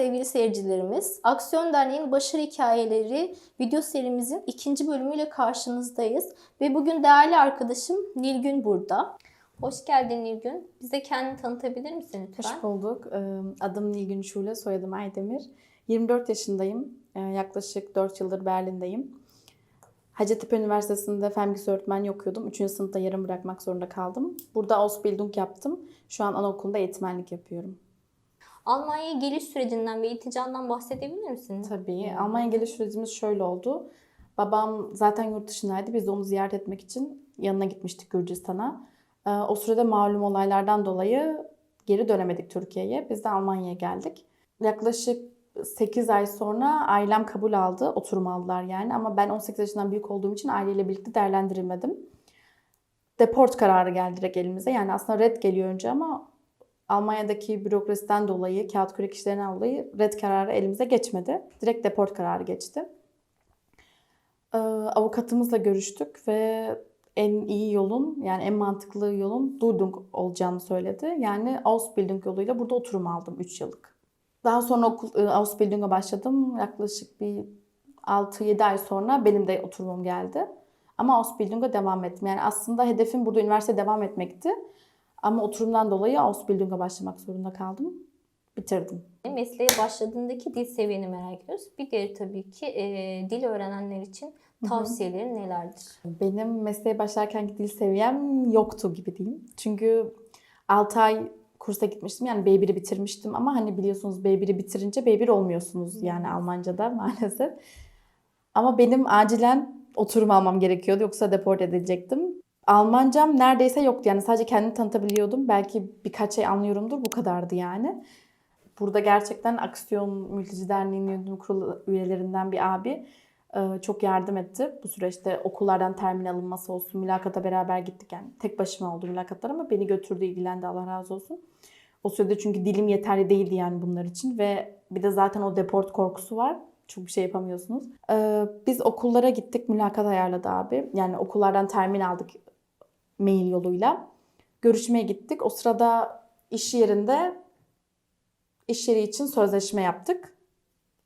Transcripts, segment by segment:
Sevgili seyircilerimiz. Aksiyon Derneği'nin başarı hikayeleri video serimizin ikinci bölümüyle karşınızdayız. Ve bugün değerli arkadaşım Nilgün burada. Hoş geldin Nilgün. Bize kendini tanıtabilir misin lütfen? Hoş bulduk. Ee, Adım Nilgün Şule, soyadım Aydemir. 24 yaşındayım. Ee, Yaklaşık 4 yıldır Berlin'deyim. Hacettepe Üniversitesi'nde fen bilgisi öğretmenliği okuyordum. 3. sınıfta yarım bırakmak zorunda kaldım. Burada Ausbildung yaptım. Şu an anaokulunda eğitmenlik yapıyorum. Almanya'ya geliş sürecinden ve ilticandan bahsedebilir misin? Tabii. Almanya geliş sürecimiz şöyle oldu. Babam zaten yurt dışındaydı. Biz de onu ziyaret etmek için yanına gitmiştik Gürcistan'a. Ee, O sırada malum olaylardan dolayı geri dönemedik Türkiye'ye. Biz de Almanya'ya geldik. Yaklaşık 8 ay sonra ailem kabul aldı. Oturum aldılar yani. Ama ben 18 yaşından büyük olduğum için aileyle birlikte değerlendirilmedim. Deport kararı geldi direkt elimize. Yani aslında red geliyor önce ama Almanya'daki bürokrasiden dolayı, kağıt kürek işlerinden dolayı red kararı elimize geçmedi. Direkt deport kararı geçti. Ee, avukatımızla görüştük ve en iyi yolun yani en mantıklı yolun Durdung olacağını söyledi. Yani Ausbildung yoluyla burada oturum aldım 3 yıllık. Daha sonra okul, e, Ausbildung'a başladım. Yaklaşık bir 6-7 ay sonra benim de oturumum geldi. Ama Ausbildung'a devam ettim. Yani aslında hedefim burada üniversite devam etmekti. Ama oturumdan dolayı Ausbildung'a başlamak zorunda kaldım. Bitirdim. Mesleğe başladığındaki dil seviyeni merak ediyoruz. Bir de tabii ki e, dil öğrenenler için tavsiyelerin nelerdir? Benim mesleğe başlarkenki dil seviyem yoktu gibi diyeyim. Çünkü 6 ay kursa gitmiştim. Yani B1'i bitirmiştim ama hani biliyorsunuz B1'i bitirince B1 olmuyorsunuz yani Almanca'da maalesef. Ama benim acilen oturum almam gerekiyordu yoksa deport edilecektim. Almancam neredeyse yoktu yani sadece kendimi tanıtabiliyordum. Belki birkaç şey anlıyorumdur bu kadardı yani. Burada gerçekten Aksiyon Mülteci Derneği'nin yönetim kurulu üyelerinden bir abi e, çok yardım etti. Bu süreçte okullardan termin alınması olsun, mülakata beraber gittik yani. Tek başıma oldu mülakatlar ama beni götürdü, ilgilendi Allah razı olsun. O sürede çünkü dilim yeterli değildi yani bunlar için ve bir de zaten o deport korkusu var. Çok bir şey yapamıyorsunuz. E, biz okullara gittik, mülakat ayarladı abi. Yani okullardan termin aldık mail yoluyla. Görüşmeye gittik. O sırada iş yerinde iş yeri için sözleşme yaptık.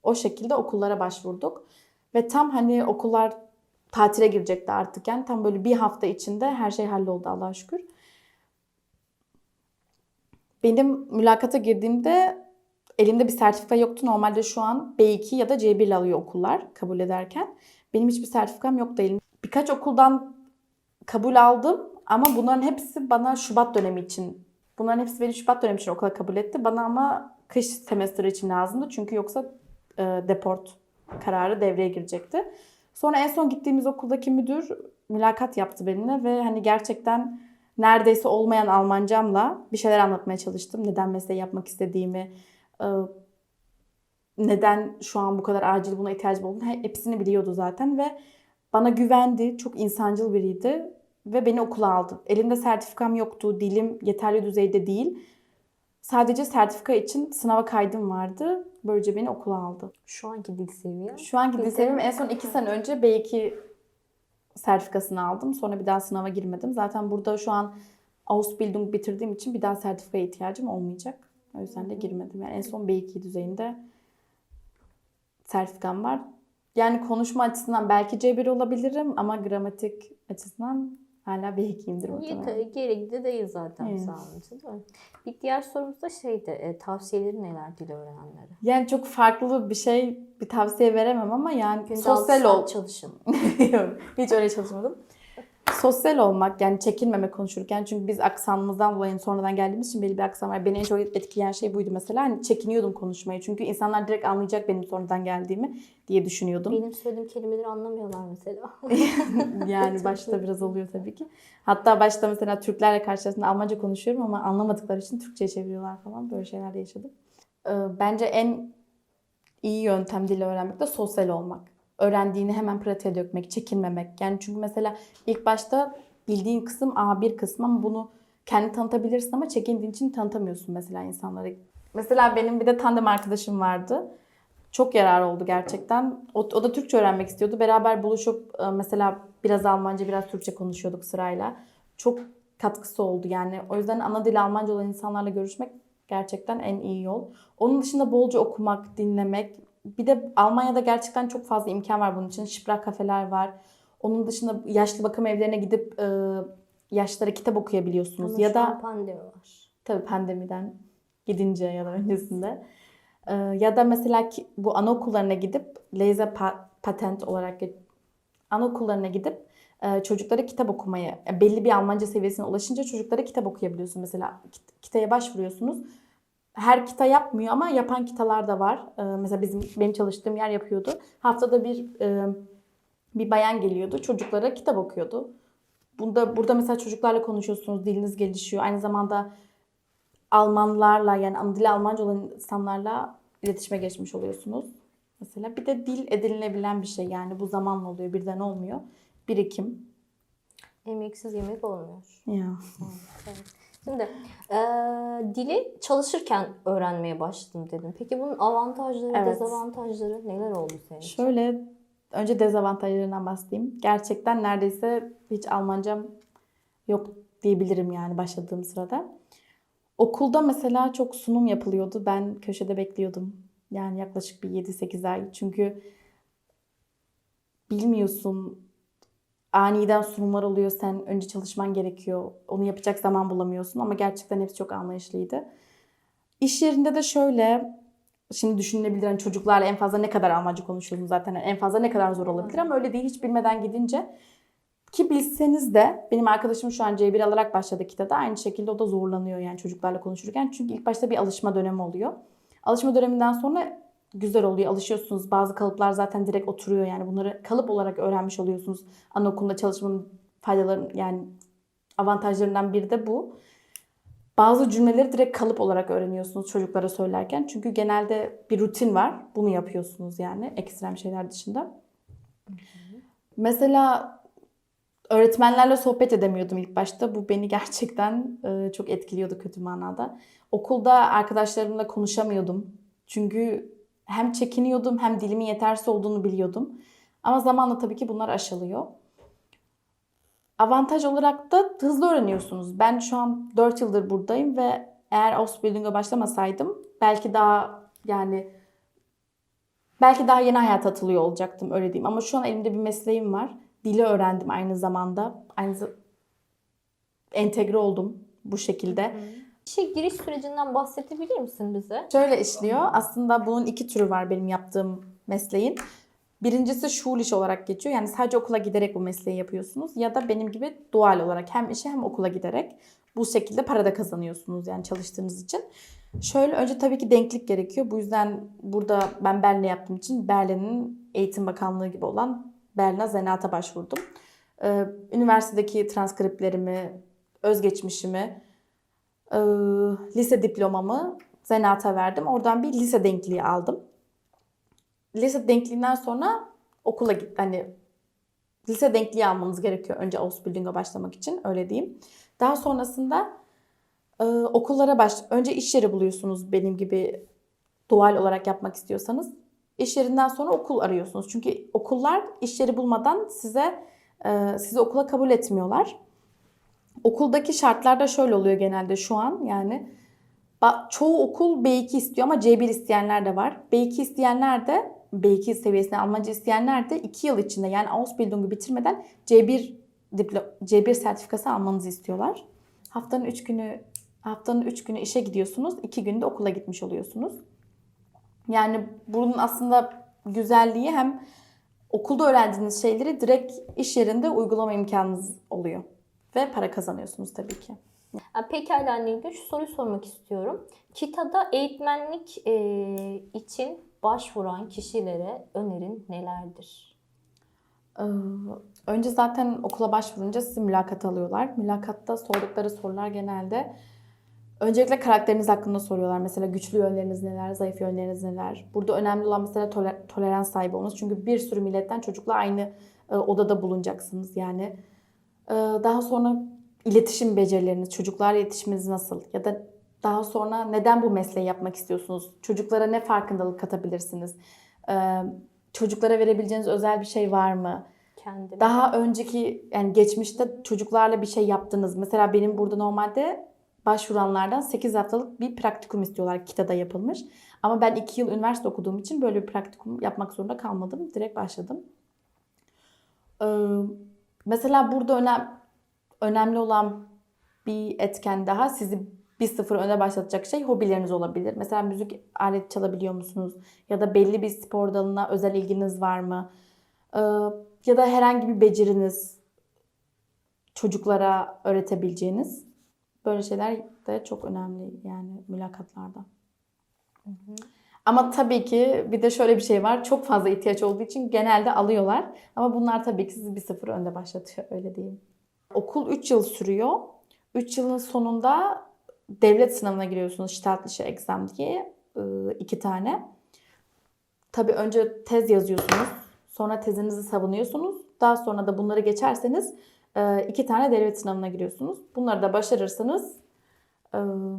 O şekilde okullara başvurduk. Ve tam hani okullar tatile girecekti artık yani tam böyle bir hafta içinde her şey halloldu Allah'a şükür. Benim mülakata girdiğimde elimde bir sertifika yoktu. Normalde şu an B2 ya da C1 ile alıyor okullar kabul ederken. Benim hiçbir sertifikam yoktu elimde. Birkaç okuldan kabul aldım ama bunların hepsi bana Şubat dönemi için, bunların hepsi beni Şubat dönemi için okula kabul etti. Bana ama kış semestri için lazımdı çünkü yoksa e, deport kararı devreye girecekti. Sonra en son gittiğimiz okuldaki müdür mülakat yaptı benimle ve hani gerçekten neredeyse olmayan Almancamla bir şeyler anlatmaya çalıştım. Neden mesleği yapmak istediğimi, e, neden şu an bu kadar acil buna ihtiyacım olduğunu hepsini biliyordu zaten ve bana güvendi. Çok insancıl biriydi ve beni okula aldı. Elimde sertifikam yoktu, dilim yeterli düzeyde değil. Sadece sertifika için sınava kaydım vardı. Böylece beni okula aldı. Şu anki dil seviyen. Şu anki dil seviyem en son 2 sene önce B2 sertifikasını aldım. Sonra bir daha sınava girmedim. Zaten burada şu an Ausbildung bitirdiğim için bir daha sertifikaya ihtiyacım olmayacak. O yüzden de girmedim. Yani en son B2 düzeyinde sertifikam var. Yani konuşma açısından belki C1 olabilirim ama gramatik açısından hala B2'yimdir muhtemelen. Yeter, gerekli değil zaten Evet. değil mi? Bir diğer sorumuz da şeydi, e, tavsiyeleri neler dil öğrenenlere? Yani çok farklı bir şey, bir tavsiye veremem ama yani Günde sosyal ol. çalışın. Hiç öyle çalışmadım. Sosyal olmak yani çekinmeme konuşurken çünkü biz aksanımızdan dolayı sonradan geldiğimiz için belli bir aksan var. Beni en çok etkileyen şey buydu mesela. Hani çekiniyordum konuşmayı çünkü insanlar direkt anlayacak benim sonradan geldiğimi diye düşünüyordum. Benim söylediğim kelimeleri anlamıyorlar mesela. yani başta biraz oluyor tabii ki. Hatta başta mesela Türklerle karşılaştığımda Almanca konuşuyorum ama anlamadıkları için Türkçe çeviriyorlar falan. Böyle şeyler de yaşadım. Ee, Bence en iyi yöntem dili öğrenmekte sosyal olmak. Öğrendiğini hemen pratiğe dökmek, çekinmemek. Yani çünkü mesela ilk başta bildiğin kısım A1 kısmı ama bunu kendi tanıtabilirsin ama çekindiğin için tanıtamıyorsun mesela insanlara. Mesela benim bir de tandem arkadaşım vardı. Çok yarar oldu gerçekten. O, o da Türkçe öğrenmek istiyordu. Beraber buluşup e, mesela biraz Almanca, biraz Türkçe konuşuyorduk sırayla. Çok katkısı oldu yani. O yüzden ana dili Almanca olan insanlarla görüşmek Gerçekten en iyi yol. Onun dışında bolca okumak, dinlemek. Bir de Almanya'da gerçekten çok fazla imkan var bunun için. Şiprak kafeler var. Onun dışında yaşlı bakım evlerine gidip e, yaşlara kitap okuyabiliyorsunuz. Ama ya da an pandemi var. Tabii pandemiden gidince ya da öncesinde. Ee, ya da mesela ki, bu anaokullarına gidip laser pa- patent olarak anaokullarına gidip e, çocuklara kitap okumaya e, belli bir Almanca seviyesine ulaşınca çocuklara kitap okuyabiliyorsun. Mesela kit- kitaya başvuruyorsunuz. Her kita yapmıyor ama yapan kitalar da var. Ee, mesela bizim benim çalıştığım yer yapıyordu. Haftada bir e, bir bayan geliyordu. Çocuklara kitap okuyordu. Bunda burada mesela çocuklarla konuşuyorsunuz, diliniz gelişiyor. Aynı zamanda Almanlarla yani ana dili Almanca olan insanlarla iletişime geçmiş oluyorsunuz. Mesela bir de dil edinilebilen bir şey yani bu zamanla oluyor birden olmuyor. Birikim. Emeksiz yemek olmuyor. Ya. Evet. Şimdi eee, dili çalışırken öğrenmeye başladım dedim. Peki bunun avantajları, Evet. dezavantajları neler oldu senin için? Şöyle önce dezavantajlarından bahsedeyim. Gerçekten neredeyse hiç Almancam yok diyebilirim yani başladığım sırada. Okulda mesela çok sunum yapılıyordu. Ben köşede bekliyordum. Yani yaklaşık bir 7-8 ay. Çünkü bilmiyorsun aniden sunumlar oluyor. Sen önce çalışman gerekiyor. Onu yapacak zaman bulamıyorsun ama gerçekten hepsi çok anlayışlıydı. İş yerinde de şöyle şimdi düşünülebilir hani çocuklarla en fazla ne kadar Almanca konuşuyorsun zaten en fazla ne kadar zor olabilir ama öyle değil hiç bilmeden gidince ki bilseniz de benim arkadaşım şu an C1 alarak başladı kitabda aynı şekilde o da zorlanıyor yani çocuklarla konuşurken çünkü ilk başta bir alışma dönemi oluyor. Alışma döneminden sonra güzel oluyor alışıyorsunuz bazı kalıplar zaten direkt oturuyor yani bunları kalıp olarak öğrenmiş oluyorsunuz anaokulunda çalışmanın faydaları yani avantajlarından biri de bu. Bazı cümleleri direkt kalıp olarak öğreniyorsunuz çocuklara söylerken. Çünkü genelde bir rutin var. Bunu yapıyorsunuz yani ekstrem şeyler dışında. Mesela öğretmenlerle sohbet edemiyordum ilk başta. Bu beni gerçekten e, çok etkiliyordu kötü manada. Okulda arkadaşlarımla konuşamıyordum. Çünkü hem çekiniyordum hem dilimin yetersiz olduğunu biliyordum. Ama zamanla tabii ki bunlar aşılıyor. Avantaj olarak da hızlı öğreniyorsunuz. Ben şu an 4 yıldır buradayım ve eğer Ausbildung'a başlamasaydım belki daha yani belki daha yeni hayata atılıyor olacaktım öyle diyeyim. Ama şu an elimde bir mesleğim var. Dili öğrendim aynı zamanda. Aynı entegre oldum bu şekilde. İşe giriş sürecinden bahsedebilir misin bize? Şöyle işliyor. Aslında bunun iki türü var benim yaptığım mesleğin. Birincisi şul iş olarak geçiyor. Yani sadece okula giderek bu mesleği yapıyorsunuz. Ya da benim gibi dual olarak hem işe hem okula giderek bu şekilde para da kazanıyorsunuz yani çalıştığınız için. Şöyle önce tabii ki denklik gerekiyor. Bu yüzden burada ben Berlin'e yaptığım için Berlin'in Eğitim Bakanlığı gibi olan Berlin'e Zenat'a başvurdum. Ee, üniversitedeki transkriplerimi, özgeçmişimi, e, lise diplomamı Zenat'a verdim. Oradan bir lise denkliği aldım. Lise denkliğinden sonra okula git. Hani lise denkliği almanız gerekiyor önce Ausbildung'a başlamak için öyle diyeyim. Daha sonrasında e, okullara baş önce iş yeri buluyorsunuz benim gibi dual olarak yapmak istiyorsanız. İş yerinden sonra okul arıyorsunuz. Çünkü okullar iş yeri bulmadan size e, sizi okula kabul etmiyorlar. Okuldaki şartlar da şöyle oluyor genelde şu an yani çoğu okul B2 istiyor ama C1 isteyenler de var. B2 isteyenler de B2 seviyesinde Almanca isteyenler de 2 yıl içinde yani Ausbildung'u bitirmeden C1 diplo C1 sertifikası almanızı istiyorlar. Haftanın 3 günü haftanın 3 günü işe gidiyorsunuz, 2 günde okula gitmiş oluyorsunuz. Yani bunun aslında güzelliği hem okulda öğrendiğiniz şeyleri direkt iş yerinde uygulama imkanınız oluyor. Ve para kazanıyorsunuz tabii ki. Pekala Nilgün şu soruyu sormak istiyorum. KİTA'da eğitmenlik e, için başvuran kişilere önerin nelerdir? Ee, Önce zaten okula başvurunca sizi mülakat alıyorlar. Mülakatta sordukları sorular genelde öncelikle karakteriniz hakkında soruyorlar. Mesela güçlü yönleriniz neler, zayıf yönleriniz neler. Burada önemli olan mesela toler- tolerans sahibi olmanız. Çünkü bir sürü milletten çocukla aynı e, odada bulunacaksınız. Yani daha sonra iletişim becerileriniz, çocuklarla iletişiminiz nasıl? Ya da daha sonra neden bu mesleği yapmak istiyorsunuz? Çocuklara ne farkındalık katabilirsiniz? Ee, Çocuklara verebileceğiniz özel bir şey var mı? Kendine. Daha önceki yani geçmişte çocuklarla bir şey yaptınız. Mesela benim burada normalde başvuranlardan 8 haftalık bir praktikum istiyorlar KİTA'da yapılmış. Ama ben 2 yıl üniversite okuduğum için böyle bir praktikum yapmak zorunda kalmadım. Direkt başladım. Ee, mesela burada önem, önemli olan bir etken daha sizi bir sıfır öne başlatacak şey hobileriniz olabilir. Mesela müzik aleti çalabiliyor musunuz? Ya da belli bir spor dalına özel ilginiz var mı? Ee, ya da herhangi bir beceriniz çocuklara öğretebileceğiniz böyle şeyler de çok önemli yani mülakatlarda. Ama tabii ki bir de şöyle bir şey var. Çok fazla ihtiyaç olduğu için genelde alıyorlar. Ama bunlar tabii ki sizi bir sıfır önde başlatıyor öyle diyeyim. Okul 3 yıl sürüyor. 3 yılın sonunda devlet sınavına giriyorsunuz. Staatliche Exam diye ıı, iki tane. Tabii önce tez yazıyorsunuz. Sonra tezinizi savunuyorsunuz. Daha sonra da bunları geçerseniz ıı, iki tane devlet sınavına giriyorsunuz. Bunları da başarırsanız ıı,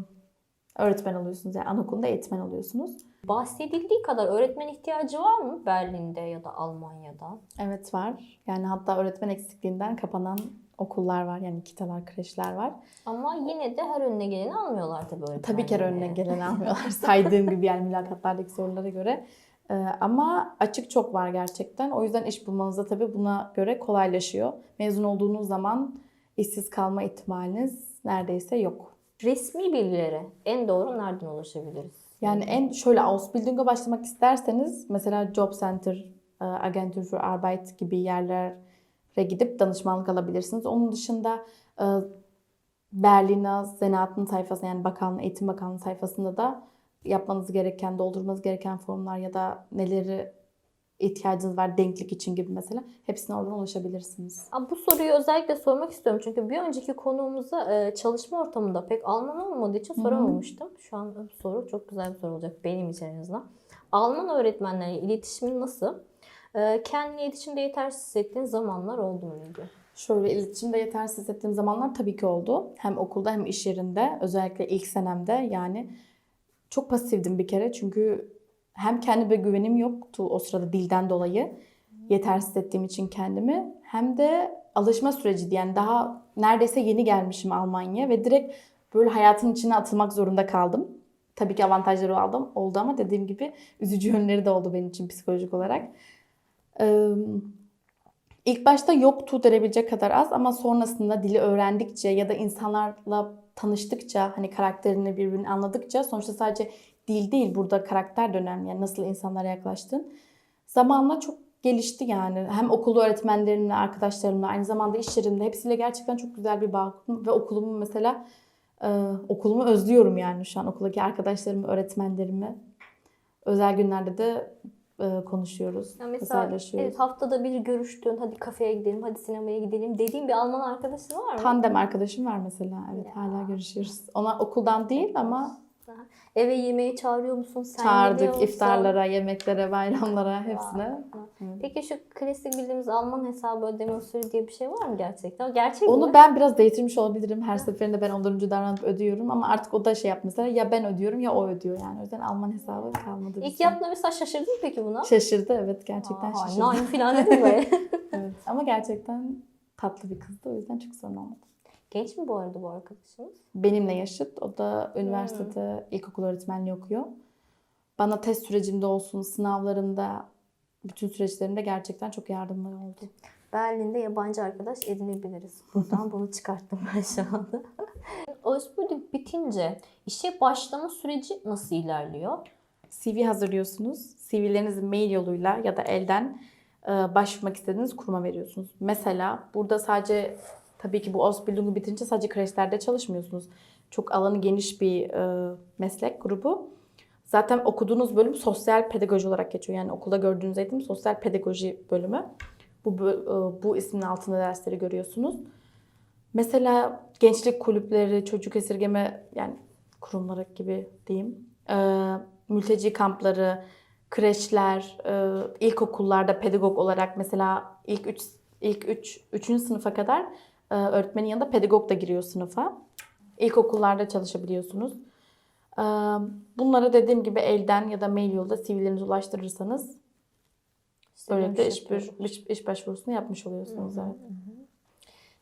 öğretmen oluyorsunuz. Yani anaokulunda eğitmen oluyorsunuz. Bahsedildiği kadar öğretmen ihtiyacı var mı Berlin'de ya da Almanya'da? Evet var. Yani hatta öğretmen eksikliğinden kapanan okullar var. Yani kitalar, kreşler var. Ama yine de her önüne geleni almıyorlar tabii öğretmenleri. Tabii ki önüne gelen almıyorlar. Saydığım gibi yani mülakatlardaki sorulara göre. Ee, ama açık çok var gerçekten. O yüzden iş bulmanız da tabii buna göre kolaylaşıyor. Mezun olduğunuz zaman işsiz kalma ihtimaliniz neredeyse yok. Resmi bilgilere en doğru nereden ulaşabiliriz? Yani en şöyle Ausbildung'a başlamak isterseniz mesela Job Center, e, Agentur für Arbeit gibi yerlere gidip danışmanlık alabilirsiniz. Onun dışında e, Berliner Senat'ın sayfasında yani Bakanlığı, Eğitim Bakanlığı sayfasında da yapmanız gereken, doldurmanız gereken formlar ya da neleri ihtiyacınız var denklik için gibi mesela hepsine oradan ulaşabilirsiniz. Bu soruyu özellikle sormak istiyorum çünkü bir önceki konuğumuza e, çalışma ortamında pek Alman olmadığı için soramamıştım. Şu an bu soru çok güzel bir soru olacak benim için en azından. Alman öğretmenlerle iletişimin nasıl? E, Kendini iletişimde yetersiz hissettiğin zamanlar oldu mu Nilgün? Şöyle iletişimde yetersiz hissettiğim zamanlar tabii ki oldu. Hem okulda hem iş yerinde özellikle ilk senemde yani çok pasiftim bir kere çünkü hem kendime güvenim yoktu o sırada dilden dolayı yetersiz hissettiğim için kendimi hem de alışma süreciydi yani daha neredeyse yeni gelmişim Almanya'ya ve direkt böyle hayatın içine atılmak zorunda kaldım. Tabii ki avantajları aldım oldu ama dediğim gibi üzücü yönleri de oldu benim için psikolojik olarak. Ee, İlk başta yoktu denebilecek kadar az ama sonrasında dili öğrendikçe ya da insanlarla tanıştıkça hani karakterini birbirini anladıkça sonuçta sadece dil değil burada karakter de önemli. Yani nasıl insanlara yaklaştın. Zamanla çok gelişti yani. Hem okul öğretmenlerimle, arkadaşlarımla, aynı zamanda iş yerimde hepsiyle gerçekten çok güzel bir bağ kurdum. Ve okulumu mesela e, okulumu özlüyorum yani şu an okuldaki arkadaşlarımı, öğretmenlerimi. Özel günlerde de e, konuşuyoruz, Yani mesela evet, haftada bir görüştüğün hadi kafeye gidelim, hadi sinemaya gidelim dediğin bir Alman arkadaşın var mı? Tandem arkadaşım var mesela. Evet Ya. hala görüşüyoruz. Ona okuldan değil ama Eve yemeğe çağırıyor musun? Sen çağırdık musun? iftarlara, yemeklere, bayramlara hepsine. Peki şu klasik bildiğimiz Alman hesabı ödeme usulü diye bir şey var mı gerçekten? O gerçek Onu mi? ben biraz değiştirmiş olabilirim. Her seferinde ben ondan önce davranıp ödüyorum ama artık o da şey. Mesela ya ben ödüyorum ya o ödüyor yani. O yüzden Alman hesabı kalmadı. İlk yaptığında mesela şaşırdın mı peki buna? Şaşırdı evet gerçekten Aa, şaşırdı. Nine falan dedim böyle. evet. Ama gerçekten tatlı bir kızdı o yüzden çok sorun olmadı. Genç mi bu arada bu arkadaşımız? Benimle yaşıt. O da üniversitede ilkokul öğretmenliği okuyor. Bana test sürecimde olsun, sınavlarımda, bütün süreçlerimde gerçekten çok yardımcı oldu. Berlin'de yabancı arkadaş edinebiliriz. Buradan bunu çıkarttım ben şu anda. Ausbildung bitince işe başlama süreci nasıl ilerliyor? CV hazırlıyorsunuz. CV'lerinizi mail yoluyla ya da elden e, başvurmak istediğiniz kuruma veriyorsunuz. Mesela burada sadece tabii ki bu Ausbildung'u bitince sadece kreşlerde çalışmıyorsunuz. Çok alanı geniş bir e, meslek grubu. Zaten okuduğunuz bölüm sosyal pedagoji olarak geçiyor. Yani okulda gördüğünüz eğitim sosyal pedagoji bölümü. Bu e, bu ismin altında dersleri görüyorsunuz. Mesela gençlik kulüpleri, çocuk esirgeme yani kurumları gibi diyeyim. Ee, mülteci kampları, kreşler, e, ilkokullarda pedagog olarak mesela ilk 3 ilk 3 3. sınıfa kadar e, öğretmenin yanında pedagog da giriyor sınıfa. İlkokullarda çalışabiliyorsunuz. Ee, bunlara dediğim gibi elden ya da mail yolda CV'lerinizi ulaştırırsanız böylelikle iş, iş, iş başvurusunu yapmış oluyorsunuz. Evet.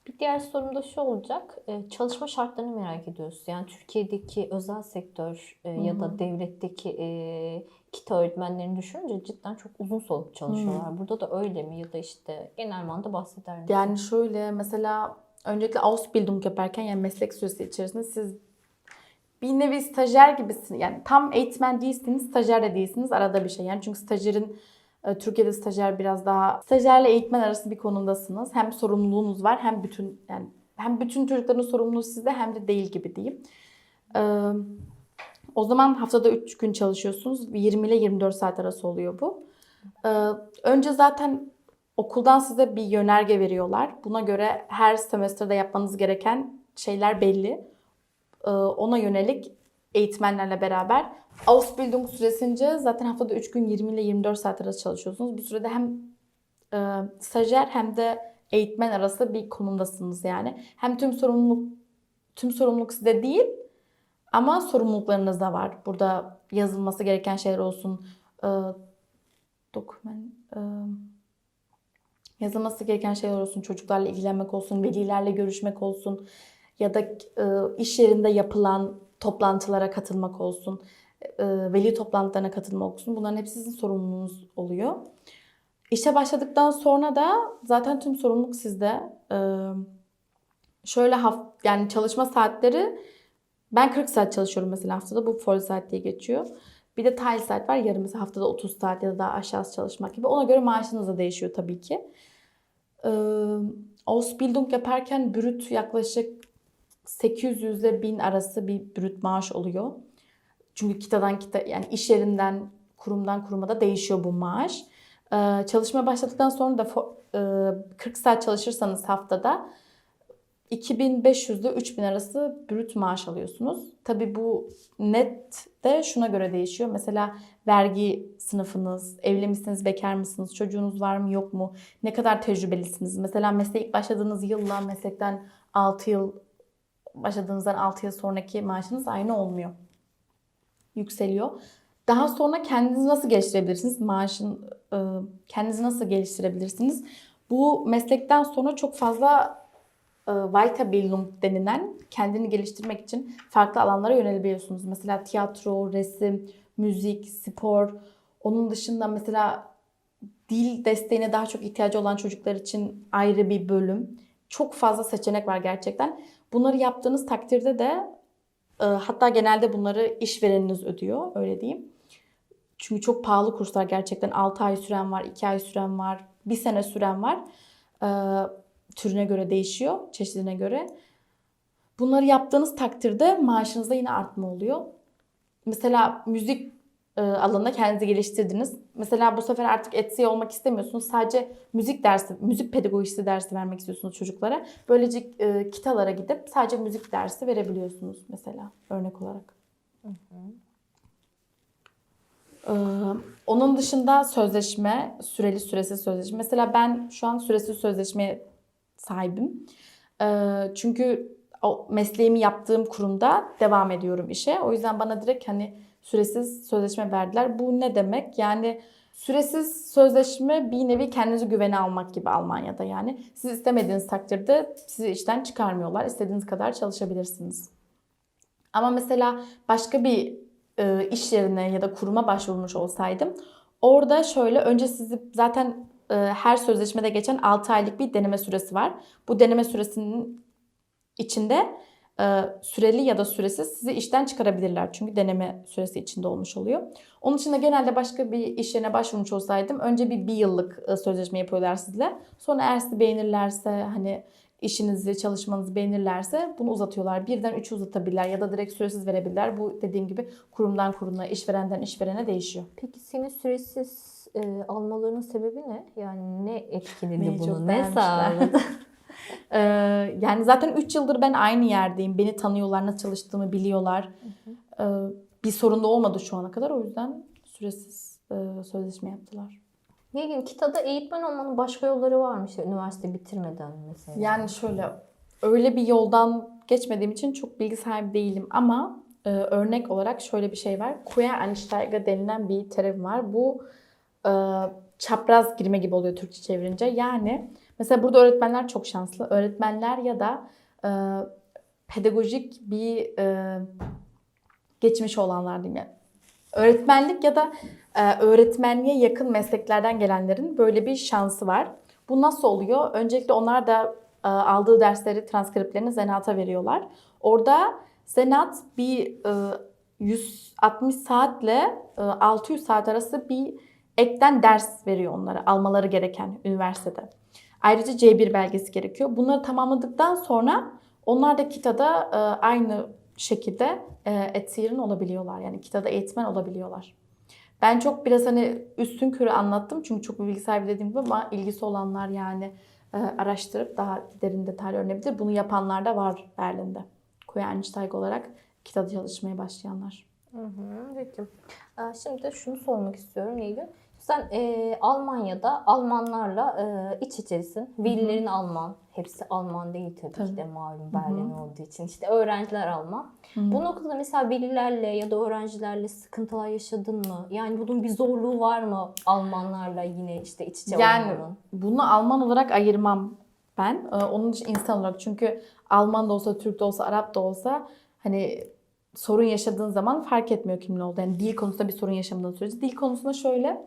Bir diğer sorum da şu olacak. Ee, Çalışma şartlarını merak ediyoruz. Yani Türkiye'deki özel sektör e, ya da devletteki e, kita öğretmenlerini düşününce cidden çok uzun soluklu çalışıyorlar. Burada da öyle mi? Ya da işte genel manada bahseder misin? Yani şöyle mesela öncelikle Ausbildung yaparken yani meslek süresi içerisinde siz bir nevi stajyer gibisiniz. Yani tam eğitmen değilsiniz, stajyer de değilsiniz. Arada bir şey. Yani çünkü stajyerin e, Türkiye'de stajyer biraz daha stajyerle eğitmen arası bir konumdasınız. Hem sorumluluğunuz var hem bütün yani hem bütün çocukların sorumluluğu sizde hem de değil gibi diyeyim. Ee, o zaman haftada 3 gün çalışıyorsunuz. 20 ile 24 saat arası oluyor bu. Ee, önce zaten okuldan size bir yönerge veriyorlar. Buna göre her semestrde yapmanız gereken şeyler belli. Ee, ona yönelik eğitmenlerle beraber Ausbildung süresince zaten haftada 3 gün 20 ile 24 saat arası çalışıyorsunuz. Bu sürede hem e, stajyer hem de eğitmen arası bir konumdasınız yani. Hem tüm sorumluluk tüm sorumluluk size değil ama sorumluluklarınız da var. Burada yazılması gereken şeyler olsun. E, doküman e, yazılması gereken şeyler olsun. Çocuklarla ilgilenmek olsun, velilerle görüşmek olsun ya da e, iş yerinde yapılan toplantılara katılmak olsun, e, veli toplantılarına katılmak olsun. Bunların hepsi sizin sorumluluğunuz oluyor. İşe başladıktan sonra da zaten tüm sorumluluk sizde. E, şöyle haf- yani çalışma saatleri ben 40 saat çalışıyorum mesela haftada. Bu full saat diye geçiyor. Bir de tail saat var. Yarım mesela haftada 30 saat ya da daha aşağısı çalışmak gibi. Ona göre maaşınız da değişiyor tabii ki. Ee, Ausbildung yaparken brüt yaklaşık 800 ile 1000 arası bir brüt maaş oluyor. Çünkü kitadan kita yani iş yerinden kurumdan kuruma da değişiyor bu maaş. Ee, çalışmaya başladıktan sonra da fo- e, 40 saat çalışırsanız haftada 2500 ile 3000 arası brüt maaş alıyorsunuz. Tabii bu net de şuna göre değişiyor. Mesela vergi sınıfınız, evli misiniz, bekar mısınız, çocuğunuz var mı yok mu, ne kadar tecrübelisiniz. Mesela mesleğe ilk başladığınız yılla meslekten 6 yıl başladığınızdan 6 yıl sonraki maaşınız aynı olmuyor. Yükseliyor. Daha sonra kendinizi nasıl geliştirebilirsiniz? Maaşın e, kendinizi nasıl geliştirebilirsiniz? Bu meslekten sonra çok fazla Weiterbildung denilen kendini geliştirmek için farklı alanlara yönelebiliyorsunuz. Mesela tiyatro, resim, müzik, spor. Onun dışında mesela dil desteğine daha çok ihtiyacı olan çocuklar için ayrı bir bölüm. Çok fazla seçenek var gerçekten. Bunları yaptığınız takdirde de e, hatta genelde bunları işvereniniz ödüyor öyle diyeyim. Çünkü çok pahalı kurslar gerçekten 6 ay süren var, 2 ay süren var, 1 sene süren var. E, türüne göre değişiyor, çeşidine göre. Bunları yaptığınız takdirde maaşınızda yine artma oluyor. Mesela müzik e, alanında kendinizi geliştirdiniz. Mesela bu sefer artık etiği olmak istemiyorsunuz. Sadece müzik dersi, müzik pedagojisi dersi vermek istiyorsunuz çocuklara. Böylece e, kitalara gidip sadece müzik dersi verebiliyorsunuz mesela örnek olarak. Ee, onun dışında sözleşme, süreli süresiz sözleşme. Mesela ben şu an süresiz sözleşmeye sahibim. Ee, çünkü o mesleğimi yaptığım kurumda devam ediyorum işe. O yüzden bana direkt hani süresiz sözleşme verdiler. Bu ne demek? Yani süresiz sözleşme bir nevi kendinizi güvene almak gibi Almanya'da yani. Siz istemediğiniz takdirde sizi işten çıkarmıyorlar. İstediğiniz kadar çalışabilirsiniz. Ama mesela başka bir e, iş yerine ya da kuruma başvurmuş olsaydım orada şöyle önce sizi zaten her sözleşmede geçen 6 aylık bir deneme süresi var. Bu deneme süresinin içinde e, süreli ya da süresiz sizi işten çıkarabilirler. Çünkü deneme süresi içinde olmuş oluyor. Onun için de genelde başka bir iş yerine başvurmuş olsaydım önce bir bir yıllık e, sözleşme yapıyorlar sizle. Sonra eğer sizi beğenirlerse hani işinizi, çalışmanızı beğenirlerse bunu uzatıyorlar. Birden üçü uzatabilirler ya da direkt süresiz verebilirler. Bu dediğim gibi kurumdan kuruma, işverenden işverene değişiyor. Peki seni süresiz e, almalarının sebebi ne? Yani ne etkiledi bunu? Ne sağladı? Ee, yani zaten 3 yıldır ben aynı yerdeyim. Beni tanıyorlar, nasıl çalıştığımı biliyorlar. Ee, bir sorun da olmadı şu ana kadar. O yüzden süresiz e, sözleşme yaptılar. Nilgün, Kita'da eğitmen olmanın başka yolları varmış üniversite bitirmeden mesela. Yani şöyle öyle bir yoldan geçmediğim için çok bilgi sahibi değilim ama e, örnek olarak şöyle bir şey var. Quereinsteiger denilen bir terim var. Bu e, çapraz girme gibi oluyor Türkçe çevirince. Yani Mesela burada öğretmenler çok şanslı. Öğretmenler ya da e, pedagojik bir e, geçmiş olanlar diyeyim yani. Öğretmenlik ya da e, öğretmenliğe yakın mesleklerden gelenlerin böyle bir şansı var. Bu nasıl oluyor? Öncelikle onlar da e, aldığı dersleri, transkriplerini Zenat'a veriyorlar. Orada Zenat bir e, 160 saatle e, 600 saat arası bir ekten ders veriyor onlara almaları gereken üniversitede. Ayrıca C1 belgesi gerekiyor. Bunları tamamladıktan sonra onlar da KİTA'da e, aynı şekilde e, etsirin olabiliyorlar. Yani KİTA'da eğitmen olabiliyorlar. Ben çok biraz hani üstün körü anlattım çünkü çok bir bilgi sahibi dediğim gibi ama ilgisi olanlar yani e, araştırıp daha derin detaylı öğrenebilir. Bunu yapanlar da var Berlin'de. Quereinsteiger olarak KİTA'da çalışmaya başlayanlar. Hı hı, peki. Şimdi şunu sormak istiyorum Nilgün. Sen e, Almanya'da Almanlarla e, iç içesin. Velilerin Alman. Hepsi Alman değil tabii, Tabii. ki de malum Berlin olduğu için. İşte öğrenciler Alman. Bu noktada mesela velilerle ya da öğrencilerle sıkıntılar yaşadın mı? Yani bunun bir zorluğu var mı Almanlarla yine işte iç içe Yani olmanın? bunu Alman olarak ayırmam ben. Ee, Onun için insan olarak çünkü Alman da olsa, Türk de olsa, Arap da olsa hani sorun yaşadığın zaman fark etmiyor kimin olduğu. Yani dil konusunda bir sorun yaşamadığın sürece. Dil konusunda şöyle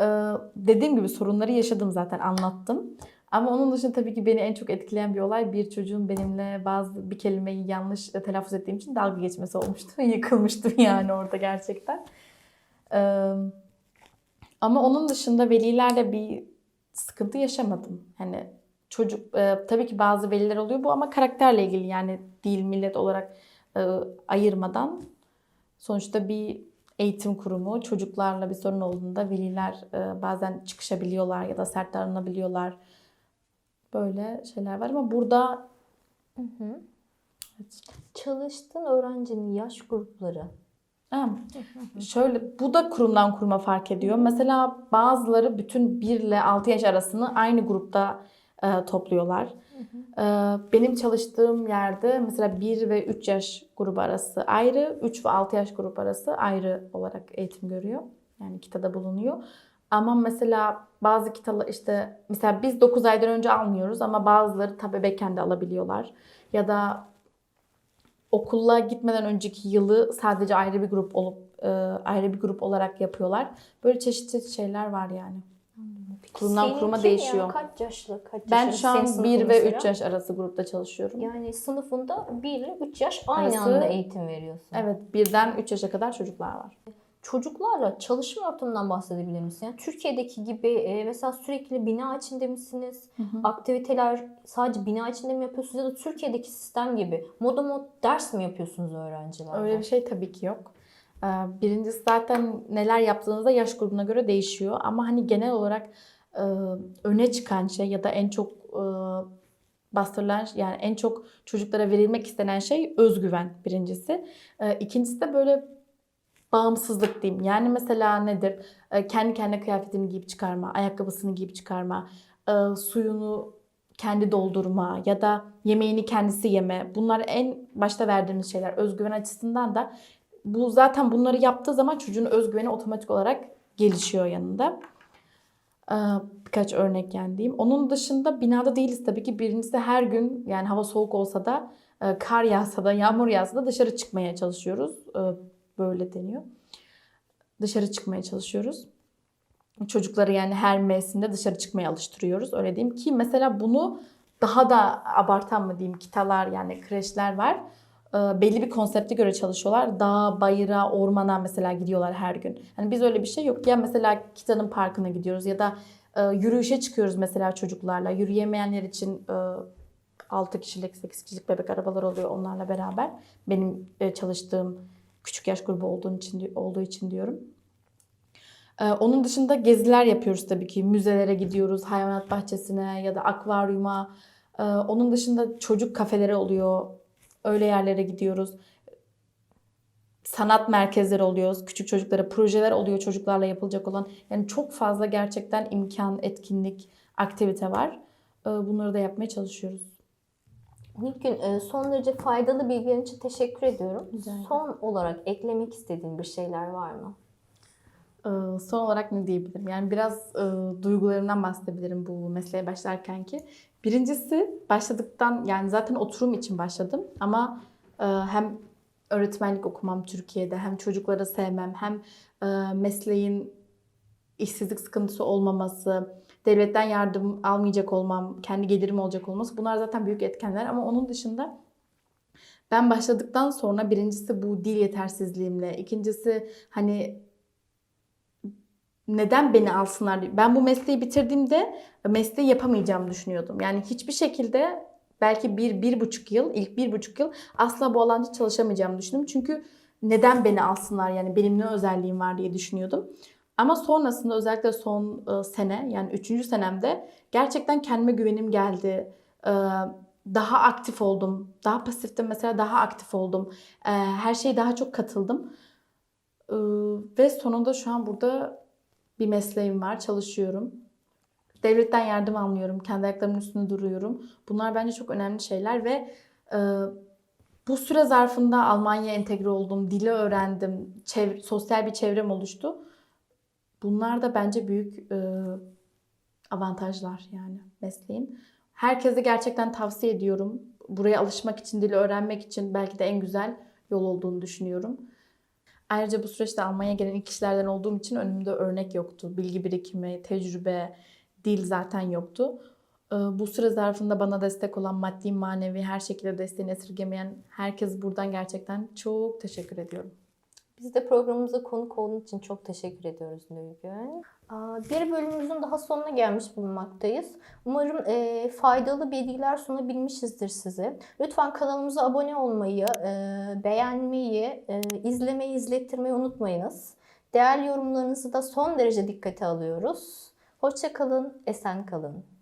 e, dediğim gibi sorunları yaşadım zaten anlattım. Ama onun dışında tabii ki beni en çok etkileyen bir olay bir çocuğun benimle bazı bir kelimeyi yanlış telaffuz ettiğim için dalga geçmesi olmuştu. Yıkılmıştım yani orada gerçekten. Ee, ama onun dışında velilerle bir sıkıntı yaşamadım. Hani çocuk e, tabii ki bazı veliler oluyor bu ama karakterle ilgili yani dil millet olarak e, ayırmadan sonuçta bir eğitim kurumu çocuklarla bir sorun olduğunda veliler e, bazen çıkışabiliyorlar ya da sert davranabiliyorlar. Böyle şeyler var ama burada Hı hı. Çalıştığın öğrencinin yaş grupları Ha, Şöyle bu da kurumdan kuruma fark ediyor. Mesela bazıları bütün 1 ile 6 yaş arasını aynı grupta e, topluyorlar. E, benim çalıştığım yerde mesela 1 ve 3 yaş grubu arası ayrı, 3 ve 6 yaş grubu arası ayrı olarak eğitim görüyor. Yani kitada bulunuyor. Ama mesela bazı kitalar işte mesela biz 9 aydan önce almıyoruz ama bazıları tabii bebekken de alabiliyorlar. Ya da okula gitmeden önceki yılı sadece ayrı bir grup olup e, ayrı bir grup olarak yapıyorlar. Böyle çeşitli şeyler var yani. Kurumdan kuruma Seninki değişiyor. ya kaç yaşlı? Kaç Ben şu an Senin 1 sınıfın ve mesela? 3 yaş arası grupta çalışıyorum. Yani sınıfında 1 ile 3 yaş aynı Arası- anda eğitim veriyorsun. Evet, birden 3 yaşa kadar çocuklar var. Çocuklarla çalışma ortamından bahsedebilir misin? Yani Türkiye'deki gibi e, mesela sürekli bina içinde misiniz? Aktiviteler sadece bina içinde mi yapıyorsunuz? Ya da Türkiye'deki sistem gibi moda mod ders mi yapıyorsunuz öğrencilerle? Öyle bir şey tabii ki yok. Ee, Birincisi zaten neler yaptığınızda yaş grubuna göre değişiyor. Ama hani genel olarak e, öne çıkan şey ya da en çok e, bastırılan yani en çok çocuklara verilmek istenen şey özgüven birincisi. Ee, İkincisi de böyle bağımsızlık diyeyim. Yani mesela nedir? Ee, Kendi kendine kıyafetini giyip çıkarma, ayakkabısını giyip çıkarma, e, suyunu kendi doldurma ya da yemeğini kendisi yeme. Bunlar en başta verdiğimiz şeyler. Özgüven açısından da bu zaten bunları yaptığı zaman çocuğun özgüveni otomatik olarak gelişiyor yanında. Birkaç örnek yani. Onun dışında binada değiliz tabii ki. Birincisi her gün yani hava soğuk olsa da kar yağsa da yağmur yağsa da dışarı çıkmaya çalışıyoruz. Böyle deniyor. Dışarı çıkmaya çalışıyoruz. Çocukları yani her mevsimde dışarı çıkmaya alıştırıyoruz. Öyle diyeyim ki mesela bunu daha da abartan mı diyeyim kitalar yani kreşler var. Ee, belli bir konsepte göre çalışıyorlar. Dağa, bayıra, ormana mesela gidiyorlar her gün. Hani biz öyle bir şey yok. Ya mesela kitanın parkına gidiyoruz ya da e, yürüyüşe çıkıyoruz mesela çocuklarla. Yürüyemeyenler için e, 6 kişilik, 8 kişilik bebek arabalar oluyor onlarla beraber. Benim e, çalıştığım küçük yaş grubu olduğu için olduğu için diyorum. Onun dışında geziler yapıyoruz tabii ki. Müzelere gidiyoruz, hayvanat bahçesine ya da akvaryuma. Onun dışında çocuk kafeleri oluyor. Öyle yerlere gidiyoruz. Sanat merkezleri oluyor. Küçük çocuklara projeler oluyor çocuklarla yapılacak olan. Yani çok fazla gerçekten imkan, etkinlik, aktivite var. Ee, bunları da yapmaya çalışıyoruz. Nilgün e, son derece faydalı bilgilerin için teşekkür ediyorum. Ederim. Son olarak eklemek istediğin bir şeyler var mı? Son olarak ne diyebilirim? Yani biraz e, duygularımdan bahsedebilirim bu mesleğe başlarken ki. Birincisi başladıktan yani zaten oturum için başladım ama e, hem öğretmenlik okumam Türkiye'de hem çocukları sevmem hem e, mesleğin işsizlik sıkıntısı olmaması, devletten yardım almayacak olmam, kendi gelirim olacak olması bunlar zaten büyük etkenler ama onun dışında ben başladıktan sonra birincisi bu dil yetersizliğimle, ikincisi hani neden beni alsınlar? Ben bu mesleği bitirdiğimde mesleği yapamayacağımı düşünüyordum. Yani hiçbir şekilde belki bir, bir buçuk yıl, ilk bir buçuk yıl asla bu alanda çalışamayacağımı düşündüm. Çünkü neden beni alsınlar yani benim ne özelliğim var diye düşünüyordum. Ama sonrasında özellikle son e, sene yani üçüncü senemde gerçekten kendime güvenim geldi. E, daha aktif oldum. Daha pasifte mesela daha aktif oldum. E, her şeye daha çok katıldım. Ve sonunda şu an burada bir mesleğim var, çalışıyorum. Devletten yardım almıyorum, kendi ayaklarımın üstünde duruyorum. Bunlar bence çok önemli şeyler ve e, bu süre zarfında Almanya'ya entegre oldum, dili öğrendim, çev- sosyal bir çevrem oluştu. Bunlar da bence büyük e, avantajlar yani mesleğin. Herkese gerçekten tavsiye ediyorum. Buraya alışmak için, dili öğrenmek için belki de en güzel yol olduğunu düşünüyorum. Ayrıca bu süreçte Almanya'ya gelen ilk kişilerden olduğum için önümde örnek yoktu. Bilgi birikimi, tecrübe, dil zaten yoktu. Ee, Bu süre zarfında bana destek olan maddi, manevi her şekilde desteğini esirgemeyen herkes buradan gerçekten çok teşekkür ediyorum. Biz de programımıza konuk olduğun için çok teşekkür ediyoruz Nurgün. Bir bölümümüzün daha sonuna gelmiş bulunmaktayız. Umarım e, faydalı bilgiler sunabilmişizdir size. Lütfen kanalımıza abone olmayı, e, beğenmeyi, e, izlemeyi, izlettirmeyi unutmayınız. Değerli yorumlarınızı da son derece dikkate alıyoruz. Hoşça kalın, esen kalın.